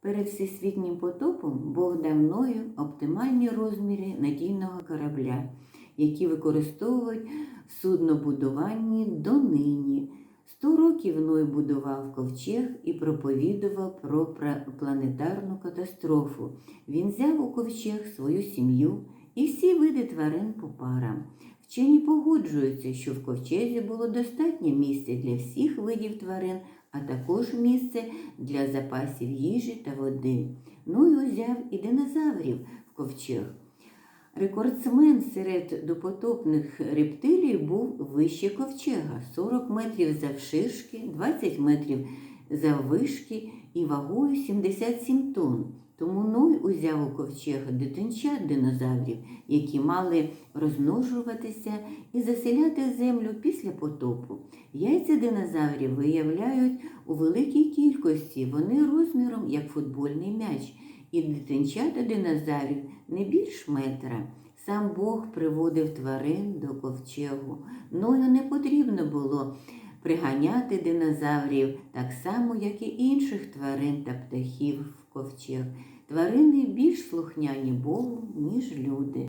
Перед всесвітнім потопом Бог дав Ною оптимальні розміри надійного корабля, які використовують в суднобудуванні донині. Сто років Ной будував ковчег і проповідував про планетарну катастрофу. Він взяв у ковчег свою сім'ю і всі види тварин по парам. Вчені погоджуються, що в ковчезі було достатньо місця для всіх видів тварин, а також місце для запасів їжі та води. Ну і узяв і динозаврів в ковчег. Рекордсмен серед допотопних рептилій був вище ковчега 40 метрів завширшки, 20 метрів заввишки і вагою 77 тонн. Тому Ной узяв у ковчег дитинчат динозаврів, які мали розмножуватися і заселяти землю після потопу. Яйця динозаврів виявляють у великій кількості, вони розміром як футбольний м'яч, і дитинчата динозаврів не більш метра. Сам Бог приводив тварин до ковчегу. Ною не потрібно було приганяти динозаврів так само, як і інших тварин та птахів в ковчег. Тварини більш слухняні Богу, ніж люди.